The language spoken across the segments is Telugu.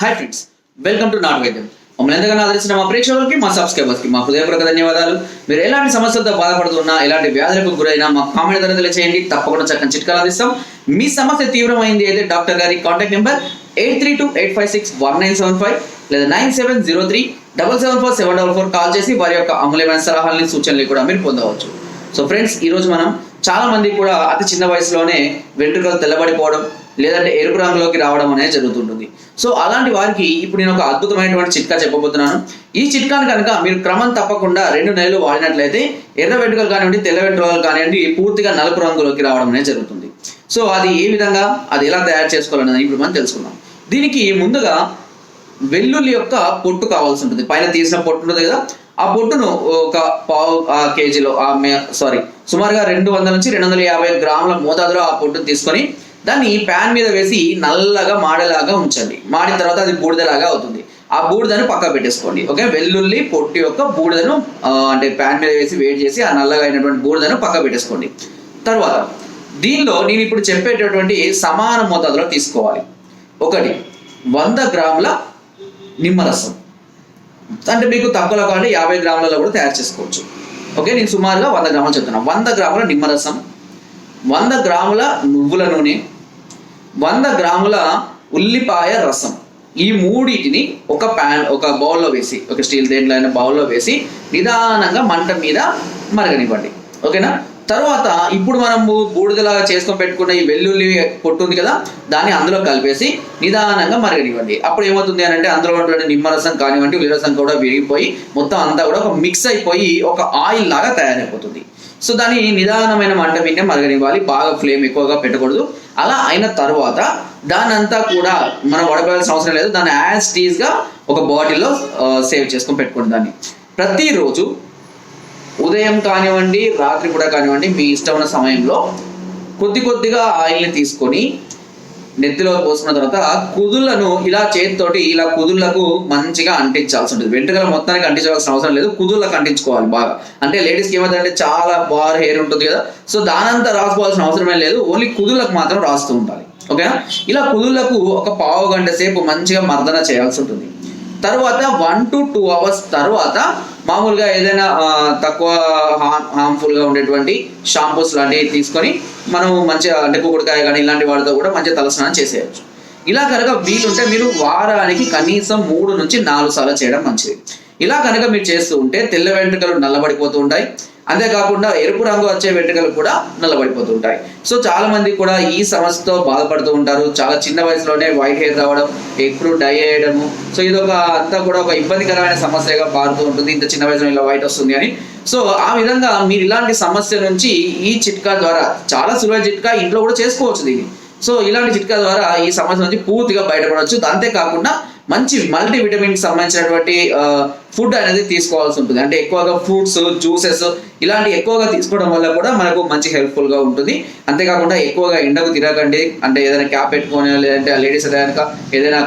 హాయ్ ఫ్రెండ్స్ వెల్కమ్ టు నాట్ వైద్యం మమ్మల్ని ఎంతగానో ఆదరించిన మా ప్రేక్షకులకి మా సబ్స్క్రైబర్స్కి మా హృదయపూర్వక ధన్యవాదాలు. మీరు ఎలాంటి సమస్యలతో బాధపడుతున్నా ఎలాంటి వ్యాధులకు గురైనా మా కామెంట్ ద్వారా తెలియచేయండి. తప్పకుండా చక్కని చిట్కాలు అందిస్తాం. మీ సమస్య తీవ్రమైంది అయితే డాక్టర్ గారి contact number eight three two eight five six one nine seven five లేదా nine seven zero three double seven four seven double four call చేసి వారి యొక్క అమూల్యమైన సలహాలని సూచనలు కూడా మీరు పొందవచ్చు. సో ఫ్రెండ్స్ ఈరోజు మనం చాలా మంది కూడా అతి చిన్న వయసులోనే వెంట్రుకలు తెల్లబడిపోవడం లేదంటే ఎరుపు రంగులోకి రావడం అనేది జరుగుతుంటుంది. సో అలాంటి వారికి ఇప్పుడు నేను ఒక అద్భుతమైనటువంటి చిట్కా చెప్పబోతున్నాను. ఈ చిట్కాను కనుక మీరు క్రమం తప్పకుండా రెండు నెలలు వాడినట్లయితే ఎర్ర వెంట్రుకలు కానివ్వండి తెల్ల వెంట్రుకలు కానివ్వండి పూర్తిగా నలుపు రంగులోకి రావడం అనేది జరుగుతుంది. సో అది ఏ విధంగా అది ఎలా తయారు చేసుకోవాలనేది ఇప్పుడు మనం తెలుసుకుందాం. దీనికి ముందుగా వెల్లుల్లి యొక్క పొట్టు కావాల్సి ఉంటుంది. పైన తీసిన పొట్టు ఉంటుంది కదా ఆ పొట్టును ఒక పావు ఆ కేజీలో ఆ సారీ సుమారుగా రెండు వందల నుంచి రెండు వందల యాభై గ్రాముల మోతాదులో ఆ పొట్టును తీసుకొని దాన్ని ప్యాన్ మీద వేసి నల్లగా మాడేలాగా ఉంచండి. మాడిన తర్వాత అది బూడిదలాగా అవుతుంది. ఆ బూడిదను పక్క పెట్టేసుకోండి. ఓకే? వెల్లుల్లి పొట్టు యొక్క బూడిదను అంటే ప్యాన్ మీద వేసి వేడి చేసి ఆ నల్లగా అయినటువంటి బూడిదను పక్క పెట్టేసుకోండి. తర్వాత దీనిలో నేను ఇప్పుడు చెప్పేటటువంటి సమాన మోతాదులో తీసుకోవాలి. ఒకటి వంద గ్రాముల నిమ్మరసం. అంటే మీకు తక్కువలో కానీ యాభై గ్రాములలో కూడా తయారు చేసుకోవచ్చు. ఓకే? నేను సుమారుగా వంద గ్రాములు చెప్తున్నాను వంద గ్రాముల నిమ్మరసం వంద గ్రాముల నువ్వుల నూనె వంద గ్రాముల ఉల్లిపాయ రసం. ఈ మూడింటిని ఒక ప్యాన్ ఒక బౌల్లో వేసి ఒక స్టీల్ దేంట్లో అయినా బౌల్లో వేసి నిదానంగా మంట మీద మరగనివ్వండి. ఓకేనా? తర్వాత ఇప్పుడు మనము బూడిదలాగా చేసుకొని పెట్టుకున్న ఈ వెల్లుల్లి పొట్టు ఉంది కదా దాన్ని అందులో కలిపేసి నిదానంగా మరగనివ్వండి. అప్పుడు ఏమవుతుంది అని అంటే అందులో ఉన్నటువంటి నిమ్మరసం కానివ్వండి ఉల్లిరసం కూడా విరిగిపోయి మొత్తం అంతా కూడా ఒక మిక్స్ అయిపోయి ఒక ఆయిల్ లాగా తయారైపోతుంది. సో దాన్ని నిదానమైన మంట మీద మరగనివ్వాలి. బాగా ఫ్లేమ్ ఎక్కువగా పెట్టకూడదు. అలా అయిన తర్వాత దాని అంతా కూడా మనం వడపోయాల్సిన అవసరం లేదు. దాన్ని యాజ్ టీజ్గా ఒక బాటిల్లో సేవ్ చేసుకొని పెట్టుకోండి దాన్ని. ప్రతిరోజు ఉదయం కానివ్వండి రాత్రి కూడా కానివ్వండి మీ ఇష్టమైన సమయంలో కొద్ది కొద్దిగా ఆయిల్ని తీసుకొని నెత్తిలో పోసుకున్న తర్వాత కుదుళ్ళను ఇలా చేతితోటి ఇలా కుదుళ్ళకు మంచిగా అంటించాల్సి ఉంటుంది. వెంట్రుకల మొత్తానికి అంటించవలసిన అవసరం లేదు. కుదుళ్ళకు అంటించుకోవాలి బాగా. అంటే లేడీస్కి ఏమవుతుందంటే చాలా బార్ హెయిర్ ఉంటుంది కదా. సో దానంతా రాసుకోవాల్సిన అవసరమే లేదు. ఓన్లీ కుదుళ్ళకు మాత్రం రాస్తూ ఉండాలి. ఓకేనా? ఇలా కుదుళ్ళకు ఒక పావు గంట సేపు మంచిగా మర్దన చేయాల్సి ఉంటుంది. తర్వాత వన్ టు టూ అవర్స్ తర్వాత మామూలుగా ఏదైనా తక్కువ తక్కువ హార్మ్ఫుల్గా ఉండేటువంటి షాంపూస్ లాంటివి తీసుకొని మనం మంచిగా అంటే కుకుడుకాయ కానీ ఇలాంటి వాటితో కూడా మంచిగా తలస్నానం చేసేయచ్చు. ఇలా కనుక వీలుంటే మీరు వారానికి కనీసం మూడు నుంచి నాలుగు సార్లు చేయడం మంచిది. ఇలా కనుక మీరు చేస్తూ ఉంటే తెల్ల వెంట్రుకలు నల్లబడిపోతూ ఉంటాయి. అంతేకాకుండా ఎరుపు రంగు వచ్చే వెంట్రుకలు కూడా నల్లబడిపోతుంటాయి. సో చాలా మంది కూడా ఈ సమస్యతో బాధపడుతూ ఉంటారు. చాలా చిన్న వయసులోనే వైట్ హెయిర్ రావడం ఎప్పుడు డై అయ్యడము. సో ఇది ఒక అంతా కూడా ఒక ఇబ్బందికరమైన సమస్యగా మారుతూ ఉంటుంది. ఇంత చిన్న వయసులో ఇలా వైట్ వస్తుంది అని. సో ఆ విధంగా మీరు ఇలాంటి సమస్య నుంచి ఈ చిట్కా ద్వారా చాలా సులువైన చిట్కా ఇంట్లో కూడా చేసుకోవచ్చు దీన్ని. సో ఇలాంటి చిట్కా ద్వారా ఈ సమస్య నుంచి పూర్తిగా బయటపడవచ్చు. అంతేకాకుండా మంచి మల్టీ విటమిన్ సంబంధించినటువంటి ఫుడ్ అనేది తీసుకోవాల్సి ఉంటుంది. అంటే ఎక్కువగా ఫ్రూట్స్ జ్యూసెస్ ఇలాంటి ఎక్కువగా తీసుకోవడం వల్ల కూడా మనకు మంచి హెల్ప్ఫుల్గా ఉంటుంది. అంతేకాకుండా ఎక్కువగా ఎండకు తిరగండి అంటే ఏదైనా క్యాప్ పెట్టుకొని లేదంటే లేడీస్ ఏదైనా ఏదైనా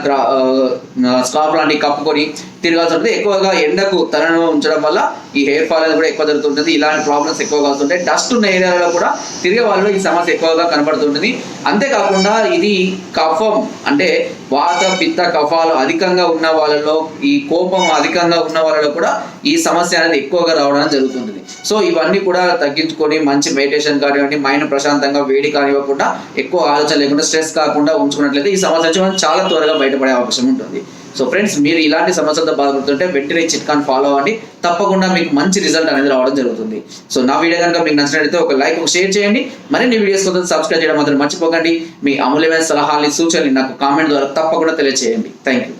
స్కార్ఫ్ లాంటివి కప్పుకొని తిరగాల్సి ఉంటుంది. ఎక్కువగా ఎండకు తనను ఉంచడం వల్ల ఈ హెయిర్ ఫాల్ అనేది కూడా ఎక్కువ జరుగుతుంటుంది. ఇలాంటి ప్రాబ్లమ్స్ ఎక్కువగా వస్తుంటాయి డస్ట్ ఉన్న ఏరియాలో కూడా తిరిగే వాళ్ళలో ఈ సమస్య ఎక్కువగా కనబడుతుంటుంది. అంతేకాకుండా ఇది కఫం. అంటే వాత పిత్త కఫాలు అధికంగా ఉన్న వాళ్ళలో ఈ కోపం అధికంగా ఉన్న వాళ్ళలో కూడా ఈ సమస్య అనేది ఎక్కువగా రావడం జరుగుతుంది సో ఇవన్నీ కూడా తగ్గించుకొని మంచి మెడిటేషన్ కానివ్వండి మైండ్ ప్రశాంతంగా వేడి కానివ్వకుండా ఎక్కువ ఆలోచన లేకుండా స్ట్రెస్ కాకుండా ఉంచుకున్నట్లయితే ఈ సమస్య నుంచి మనం చాలా త్వరగా బయటపడే అవకాశం ఉంటుంది. సో ఫ్రెండ్స్ మీరు ఇలాంటి సమస్యలతో బాధపడుతుంటే వెంటనే చిట్కాన్ ఫాలో అవ్వండి. తప్పకుండా మీకు మంచి రిజల్ట్ అనేది రావడం జరుగుతుంది. సో నా వీడియో కనుక మీకు నచ్చినట్లయితే ఒక లైక్ ఒక షేర్ చేయండి. మరిన్ని వీడియోస్ కోసం సబ్స్క్రైబ్ చేయడం మాత్రం మర్చిపోకండి. మీ అమూల్యమైన సలహాలని సూచనలు నాకు కామెంట్ ద్వారా తప్పకుండా తెలియజేయండి థ్యాంక్ యూ